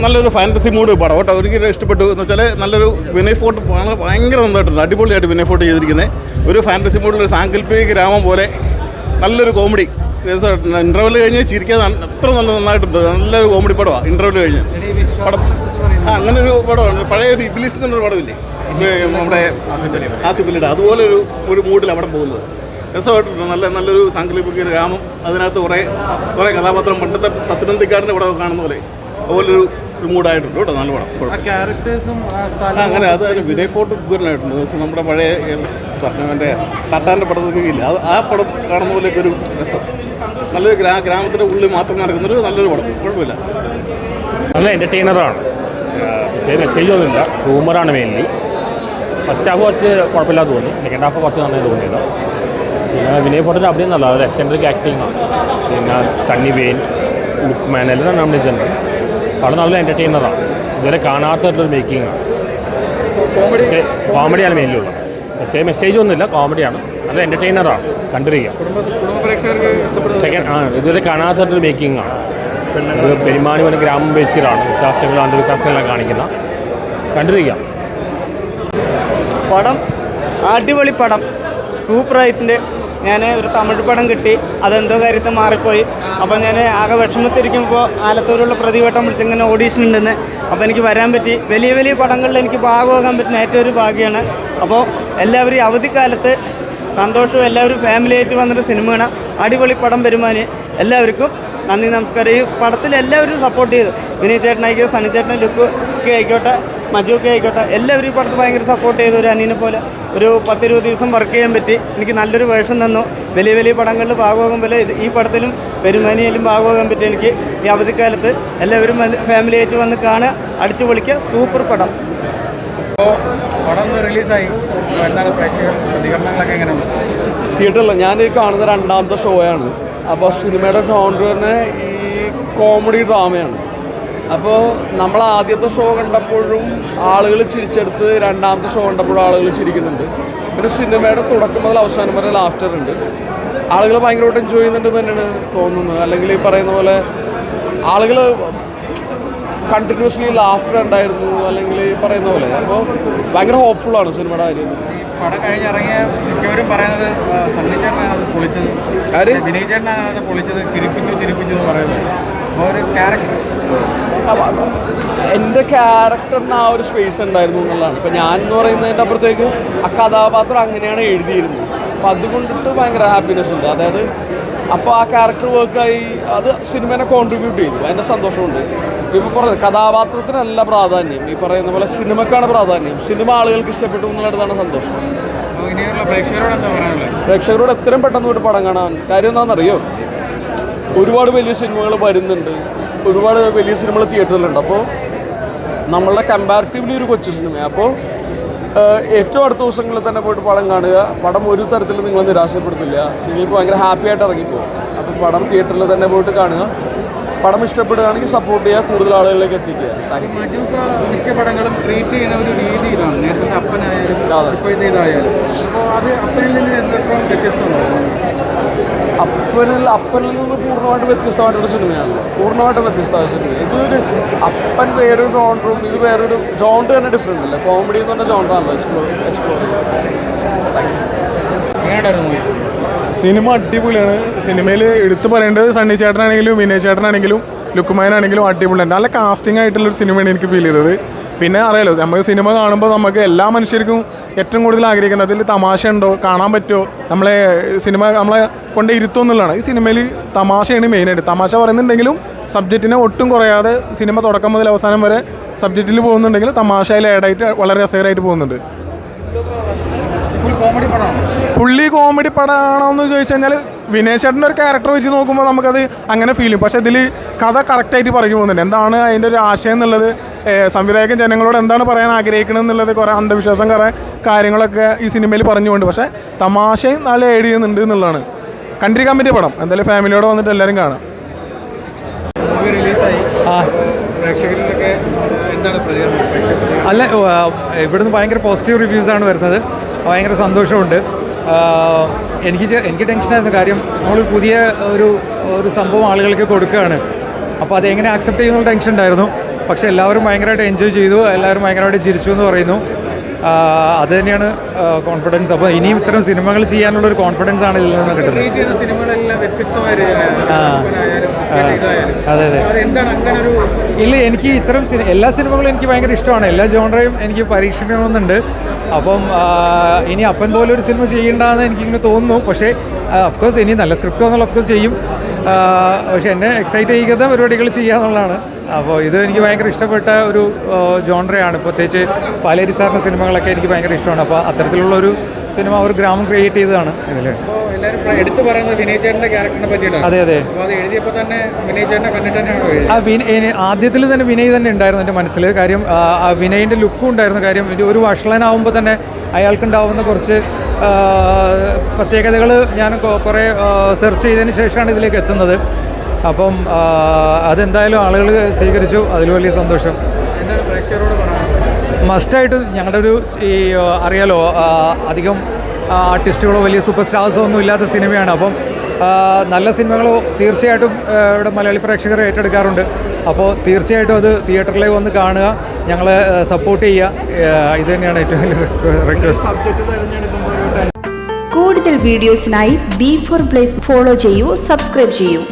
നല്ലൊരു fantasy mood പടം. കേട്ടോ എനിക്ക് ഇഷ്ടപ്പെട്ടു എന്ന് വെച്ചാൽ നല്ലൊരു വിനയ് ഫോർട്ട് ഭയങ്കര- നന്നായിട്ടുണ്ട്. അടിപൊളിയായിട്ട് വിനയ് ഫോർട്ട് ചെയ്തിരിക്കുന്നത് ഒരു ഫാന്റസി മൂഡിലൊരു സാങ്കല്പിക ഗ്രാമം പോലെ നല്ലൊരു കോമഡി ഇന്റർവെൽ കഴിഞ്ഞ് ചിരിക്കാൻ അത്ര നല്ല നന്നായിട്ടുണ്ട്. നല്ലൊരു കോമഡി പടമാണ് ഇന്റർവെൽ കഴിഞ്ഞ്. പടം ആ അങ്ങനെ ഒരു പടമാണ് പഴയ ഒരു ഇബിലിസ് എന്നൊരു പടമില്ലേ? നമ്മുടെ ആസിഫലിയുടെ അതുപോലെ ഒരു ഒരു മൂഡിൽ അവിടെ പോകുന്നത്. രസമായിട്ടുണ്ട് നല്ല നല്ലൊരു സാങ്കല്പിക ഗ്രാമം. അതിനകത്ത് കുറേ കുറേ കഥാപാത്രം. പണ്ടത്തെ സത്യനന്ദിക്കാടിന്റെ ഇവിടെ കാണുന്ന പോലെ. അതുപോലൊരു ഒരു ആയിട്ടുണ്ട് കേട്ടോ നല്ല പടം. കുഴപ്പമില്ല. ക്യാരക്ടേഴ്സും ആ, അങ്ങനെ അത് അതിന് വിനയ് ഫോർട്ട് ഉഗ്രനായിട്ടുണ്ട് എന്ന് വെച്ചാൽ നമ്മുടെ പഴയ മറ്റേ തട്ടാന്റെ പടത്തൊക്കെ ഇല്ല? അത് ആ പടം കാണുന്ന പോലെയൊക്കെ ഒരു രസം. നല്ലൊരു ഗ്രാ ഗ്രാമത്തിന്റെ ഉള്ളിൽ മാത്രം നടക്കുന്നൊരു നല്ലൊരു പടം. കുഴപ്പമില്ല. നല്ല എന്റർടൈനറാണ് പ്രത്യേക മെസ്സേജ് ഒന്നുമില്ല. ഹ്യൂമറാണ് മെയിൻലി ഫസ്റ്റ് ഹാഫ് കുറച്ച് കുഴപ്പമില്ലാതെ തോന്നി. സെക്കൻഡ് ഹാഫ് കുറച്ച് നന്നായി തോന്നിയത്. പിന്നെ വിനയ് ഫോർട്ടിന്റെ അഭിനയം നല്ല അതായത് എക്സെൻട്രിക് ആക്ടിങ് ആണ്. പിന്നെ സണ്ണി വെയിൻ ലുക്മാൻ എല്ലാം നോമിനേറ്റുണ്ട് അവിടെ നല്ല എന്റർടൈനറാണ് ഇതുവരെ കാണാത്തൊരു മേക്കിംഗ് ആണ് കോമഡിയാണ് മെയിനിലുള്ളത് പ്രത്യേക മെസ്സേജ് ഒന്നുമില്ല കോമഡിയാണ് നല്ല എന്റർടൈനറാണ് കണ്ടിരിക്കുക സെക്കൻഡ് ആ ഇതുവരെ കാണാത്തൊരു മേക്കിംഗ് ആണ് ഇത് പെരുമാനി പോലെ ഗ്രാമം ബേസിലാണ് വിശ്വാസങ്ങളും അന്ധവിശ്വാസങ്ങളെല്ലാം കാണിക്കുന്ന. കണ്ടിരിക്കാം. പടം അടിപൊളി പടം. സൂപ്പറായിട്ടുണ്ട് ഞാൻ ഒരു തമിഴ് പടം കിട്ടി. അതെന്തോ കാര്യത്തിൽ മാറിപ്പോയി. അപ്പോൾ ഞാൻ ആകെ വിഷമത്തിരിക്കുമ്പോൾ ആലത്തൂരുള്ള പ്രതിവട്ടം വിളിച്ച് ഇങ്ങനെ ഓഡീഷൻ ഉണ്ടെന്ന്. അപ്പോൾ എനിക്ക് വരാൻ പറ്റി. വലിയ വലിയ പടങ്ങളിൽ എനിക്ക് ഭാഗമാകാൻ പറ്റുന്ന ഏറ്റവും ഒരു ഭാഗ്യമാണ്. അപ്പോൾ എല്ലാവരും അവധിക്കാലത്ത് സന്തോഷവും എല്ലാവരും ഫാമിലിയായിട്ട് വന്നിട്ട് സിനിമ കാണാം. അടിപൊളി പടം പെരുമാനി. എല്ലാവർക്കും നന്ദി നമസ്കാരം. ഈ പടത്തിൽ എല്ലാവരും സപ്പോർട്ട് ചെയ്തു. വിനയ് ചേട്ടനായിക്കോ സണി ചേട്ടൻ ലുക്ക് ഒക്കെ ആയിക്കോട്ടെ. മജു ഒക്കെ ആയിക്കോട്ടെ. എല്ലാവരും ഈ പടത്ത് ഭയങ്കര സപ്പോർട്ട് ചെയ്തു. ഒരു അനിയനെ പോലെ ഒരു പത്തിരുപത് ദിവസം വർക്ക് ചെയ്യാൻ പറ്റി. എനിക്ക് നല്ലൊരു വേഷം തന്നു. വലിയ വലിയ പടങ്ങളിൽ ഭാഗമാകാൻ പോലെ ഇത് ഈ പടത്തിലും പെരുമാനിയിലും ഭാഗമാകാൻ പറ്റി എനിക്ക് ഈ അവധിക്കാലത്ത്. എല്ലാവരും ഫാമിലി ആയിട്ട് വന്ന് കാണുക. അടിച്ചു പൊളിക്കുക. സൂപ്പർ പടം. റിലീസായി എന്താണ് പ്രേക്ഷകർ പ്രതികരണങ്ങളൊക്കെ തിയേറ്ററിൽ ഞാൻ ഈ കാണുന്ന രണ്ടാമത്തെ ഷോയാണ് അപ്പോൾ സിനിമയുടെ ഷോണ്ട് തന്നെ ഈ കോമഡി ഡ്രാമയാണ് അപ്പോൾ നമ്മൾ ആദ്യത്തെ ഷോ കണ്ടപ്പോഴും ആളുകൾ ചിരിച്ചെടുത്ത് രണ്ടാമത്തെ ഷോ കണ്ടപ്പോഴും ആളുകൾ ചിരിക്കുന്നുണ്ട്. പിന്നെ സിനിമയുടെ തുടക്കം മുതൽ അവസാനം വരെ ലാഫ്റ്റർ ഉണ്ട്. ആളുകൾ ഭയങ്കരമായിട്ട് എൻജോയ് ചെയ്യുന്നുണ്ട് തന്നെയാണ് തോന്നുന്നത്. അല്ലെങ്കിൽ ഈ പറയുന്ന പോലെ ആളുകൾ കണ്ടിന്യൂസ്ലി ലാഫ്റ്റർ ഉണ്ടായിരുന്നു അല്ലെങ്കിൽ ഈ പറയുന്ന പോലെ. അപ്പോൾ ഭയങ്കര ആണ് സിനിമയുടെ കാര്യം. ഈ പടം കഴിഞ്ഞിറങ്ങിയ മിക്കവരും പറയുന്നത് സണ്ണി ചേട്ടനാണ് പൊളിച്ചത്. ആര്? വിനയ് ചേട്ടനാണ് പൊളിച്ചത്. ചിരിപ്പിച്ചു ചിരിപ്പിച്ചു എന്ന് പറയുന്നത്. അപ്പോൾ ഒരു ക്യാരക്ടർ എന്റെ ക്യാരക്ടറിന് ആ ഒരു സ്പേസ് ഉണ്ടായിരുന്നു എന്നുള്ളതാണ്. ഇപ്പം ഞാൻ എന്ന് പറയുന്നതിന്റെ അപ്പുറത്തേക്ക് ആ കഥാപാത്രം അങ്ങനെയാണ് എഴുതിയിരുന്നത്. അപ്പം അതുകൊണ്ടിട്ട് ഭയങ്കര ഹാപ്പിനെസ് ഉണ്ട്. അതായത് അപ്പോൾ ആ ക്യാരക്ടർ വർക്കായി അത് സിനിമേനെ കോൺട്രിബ്യൂട്ട് ചെയ്തു. അതിന്റെ സന്തോഷമുണ്ട്. ഇപ്പോൾ പറഞ്ഞത് കഥാപാത്രത്തിനല്ല പ്രാധാന്യം. ഈ പറയുന്ന പോലെ സിനിമക്കാണ് പ്രാധാന്യം. സിനിമ ആളുകൾക്ക് ഇഷ്ടപ്പെട്ടു എന്നുള്ളതാണ് സന്തോഷം. പ്രേക്ഷകരോട് എത്രയും പെട്ടെന്ന് പോയിട്ട് പടം കാണാൻ. കാര്യം എന്താണെന്നറിയോ? ഒരുപാട് വലിയ സിനിമകൾ വരുന്നുണ്ട്. ഒരുപാട് വലിയ സിനിമകൾ തിയേറ്ററിലുണ്ട്. അപ്പോൾ നമ്മളുടെ കമ്പാരിറ്റീവ്ലി ഒരു കൊച്ചു സിനിമ അപ്പോൾ ഏറ്റവും അടുത്ത ദിവസങ്ങളിൽ തന്നെ പോയിട്ട് പടം കാണുക. പടം ഒരു തരത്തിലും നിങ്ങളെ നിരാശപ്പെടുത്തില്ല നിങ്ങൾക്ക് ഭയങ്കര ഹാപ്പി ആയിട്ട് ഇറങ്ങിപ്പോകും അപ്പോൾ പടം തിയേറ്ററിൽ തന്നെ പോയിട്ട് കാണുക. പടം ഇഷ്ടപ്പെടുകയാണെങ്കിൽ സപ്പോർട്ട് ചെയ്യുക കൂടുതൽ ആളുകളിലേക്ക് എത്തിക്കുക. മിക്ക പടങ്ങളും ട്രീറ്റ് ചെയ്യുന്ന ഒരു രീതി ഇതാണ് നേരത്തെ അപ്പനായാലും. ഇപ്പോഴത്തെ ഇതായാലും. അപ്പോൾ അത് അപ്പനിൽ നിന്ന് എന്തൊക്കെ വ്യത്യസ്തമാണ്. അപ്പനിൽ അപ്പനിൽ നിന്ന് പൂർണമായിട്ട് വ്യത്യസ്തമായിട്ടൊരു സിനിമയാണല്ലോ. പൂർണമായിട്ടും വ്യത്യസ്തമായ സിനിമ. ഇതൊരു അപ്പൻ വേറൊരു ജോണ്ടറും ഇത് വേറൊരു ജോണ്ടർ തന്നെ ഡിഫറെന്റ് അല്ലേ? കോമഡി എന്ന് പറഞ്ഞ ജോണ്ടറാണല്ലോ എക്സ്പ്ലോർ എക്സ്പ്ലോർ ചെയ്യുന്നത്. സിനിമ അടിപൊളിയാണ്. സിനിമയിൽ എടുത്തു പറയേണ്ടത് സണ്ണി ചേട്ടനാണെങ്കിലും വിനയ് ചേട്ടനാണെങ്കിലും ലുക്കുമാനാണെങ്കിലും അടിപൊളിയാണ് നല്ല കാസ്റ്റിംഗ് ആയിട്ടുള്ളൊരു സിനിമയാണ് എനിക്ക് ഫീൽ ചെയ്തത്. പിന്നെ അറിയാലോ നമ്മൾ സിനിമ കാണുമ്പോൾ നമുക്ക് എല്ലാ മനുഷ്യർക്കും ഏറ്റവും കൂടുതൽ ആഗ്രഹിക്കുന്നത് അതിൽ തമാശ ഉണ്ടോ കാണാൻ പറ്റുമോ നമ്മളെ സിനിമ നമ്മളെ കൊണ്ട് ഇരുത്തും എന്നുള്ളതാണ്. ഈ സിനിമയിൽ തമാശയാണ് മെയിനായിട്ട് തമാശ പറയുന്നുണ്ടെങ്കിലും സബ്ജക്റ്റിനെ ഒട്ടും കുറയാതെ സിനിമ തുടക്കം മുതൽ അവസാനം വരെ സബ്ജക്റ്റിൽ പോകുന്നുണ്ടെങ്കിൽ തമാശയിൽ ആഡായിട്ട് വളരെ രസകരമായിട്ട് പോകുന്നുണ്ട്. പുള്ളി കോമഡി പടമാണോ എന്ന് ചോദിച്ചു കഴിഞ്ഞാൽ വിനയ് ചേട്ടന്റെ ഒരു ക്യാരക്ടർ വെച്ച് നോക്കുമ്പോൾ നമുക്കത് അങ്ങനെ ഫീൽ ചെയ്യും. പക്ഷേ ഇതിൽ കഥ കറക്റ്റായിട്ട് പറഞ്ഞു പോകുന്നുണ്ട്. എന്താണ് അതിന്റെ ഒരു ആശയം എന്നുള്ളത്? സംവിധായകൻ ജനങ്ങളോട് എന്താണ് പറയാൻ ആഗ്രഹിക്കണം എന്നുള്ളത് കുറേ അന്ധവിശ്വാസം കുറേ കാര്യങ്ങളൊക്കെ ഈ സിനിമയിൽ പറഞ്ഞുകൊണ്ട്. പക്ഷേ തമാശയും നല്ല ഏഡ് എന്നുള്ളതാണ്. കണ്ടിരിക്കാൻ പറ്റിയ പടം. എന്തായാലും ഫാമിലിയോട് വന്നിട്ട് എല്ലാവരും കാണാം മൂവി റിലീസായി എന്താണ് അല്ല ഇവിടുന്ന് ഭയങ്കര പോസിറ്റീവ് റിവ്യൂസ് ആണ് വരുന്നത്. ഭയങ്കര സന്തോഷമുണ്ട്. എനിക്ക് എനിക്ക് ടെൻഷനായിരുന്നു കാര്യം നമ്മൾ പുതിയ ഒരു ഒരു സംഭവം ആളുകൾക്ക് കൊടുക്കുകയാണ്. അപ്പോൾ അതെങ്ങനെ ആക്സെപ്റ്റ് ചെയ്യുന്നുള്ള ടെൻഷൻ ഉണ്ടായിരുന്നു. പക്ഷേ എല്ലാവരും ഭയങ്കരമായിട്ട് എൻജോയ് ചെയ്തു. എല്ലാവരും ഭയങ്കരമായിട്ട് ചിരിച്ചു എന്ന് പറയുന്നു. അത് തന്നെയാണ് കോൺഫിഡൻസ് അപ്പോൾ ഇനിയും ഇത്തരം സിനിമകൾ ചെയ്യാനുള്ള ഒരു കോൺഫിഡൻസ് ആണ് ഇതിൽ നിന്ന് കിട്ടുന്നത്. അതെ അതെ. ഇല്ല എനിക്ക് ഇത്തരം സിനി എല്ലാ സിനിമകളും എനിക്ക് ഭയങ്കര ഇഷ്ടമാണ്. എല്ലാ ജോണറയും എനിക്ക് പരീക്ഷിക്കണമെന്നുണ്ട്. അപ്പം ഇനി അപ്പൻ പോലെ ഒരു സിനിമ ചെയ്യേണ്ടതെന്ന് എനിക്കിങ്ങനെ തോന്നുന്നു. പക്ഷേ അഫ്കോഴ്സ് ഇനി നല്ല സ്ക്രിപ്റ്റ് വന്നാൽ അഫ്കോഴ്സ് ചെയ്യും. പക്ഷേ എന്നെ എക്സൈറ്റ് ചെയ്യുന്ന പരിപാടികൾ ചെയ്യുക എന്നുള്ളതാണ് അപ്പോൾ ഇത് എനിക്ക് ഭയങ്കര ഇഷ്ടപ്പെട്ട ഒരു ജോണറയാണ് പ്രത്യേകിച്ച് പാലേരി സാറിന്റെ സിനിമകളൊക്കെ എനിക്ക് ഭയങ്കര ഇഷ്ടമാണ്. അപ്പോൾ അത്തരത്തിലുള്ള ഒരു സിനിമ ഒരു ഗ്രാമം ക്രിയേറ്റ് ചെയ്തതാണ് ഇതിൽ എടുത്തു പറയുന്നത് വിനയ് ചേട്ടന്റെ ക്യാരക്ടറിനെ പറ്റിയിട്ടാണ്. അതെ അതെ. എഴുതിയപ്പോൾ തന്നെ വിനയ് ചേട്ടനെ കണ്ടിട്ട് തന്നെയാണോ ആ ആദ്യത്തിൽ തന്നെ വിനയ് തന്നെ ഉണ്ടായിരുന്നു എന്റെ മനസ്സിൽ. കാര്യം ആ, വിനയിന്റെ ലുക്കും ഉണ്ടായിരുന്നു. കാര്യം ഒരു വഷളനാവുമ്പോൾ തന്നെ അയാൾക്കുണ്ടാവുന്ന കുറച്ച് പ്രത്യേകതകൾ ഞാൻ കുറേ സെർച്ച് ചെയ്തതിന് ശേഷമാണ് ഇതിലേക്ക് എത്തുന്നത്. അപ്പം അതെന്തായാലും ആളുകൾ സ്വീകരിച്ചു. അതിൽ വലിയ സന്തോഷം. എന്താണ് പ്രേക്ഷകരോട് പറയാനുള്ളത്? മസ്റ്റായിട്ട് ഞങ്ങളുടെ ഒരു ഈ അറിയാലോ അധികം ആർട്ടിസ്റ്റുകളോ വലിയ സൂപ്പർ സ്റ്റാർസോ ഒന്നും ഇല്ലാത്ത സിനിമയാണ്. അപ്പം നല്ല സിനിമകളോ തീർച്ചയായിട്ടും ഇവിടെ മലയാളി പ്രേക്ഷകർ ഏറ്റെടുക്കാറുണ്ട്. അപ്പോൾ തീർച്ചയായിട്ടും അത് തിയേറ്ററിലേക്ക് വന്ന് കാണുക ഞങ്ങളെ സപ്പോർട്ട് ചെയ്യുക. ഇത് തന്നെയാണ് ഏറ്റവും വലിയ റിക്വസ്റ്റ് കൂടുതൽ വീഡിയോസിനായി ബി ഫോർ പ്ലേസ് ഫോളോ ചെയ്യൂ സബ്സ്ക്രൈബ് ചെയ്യൂ.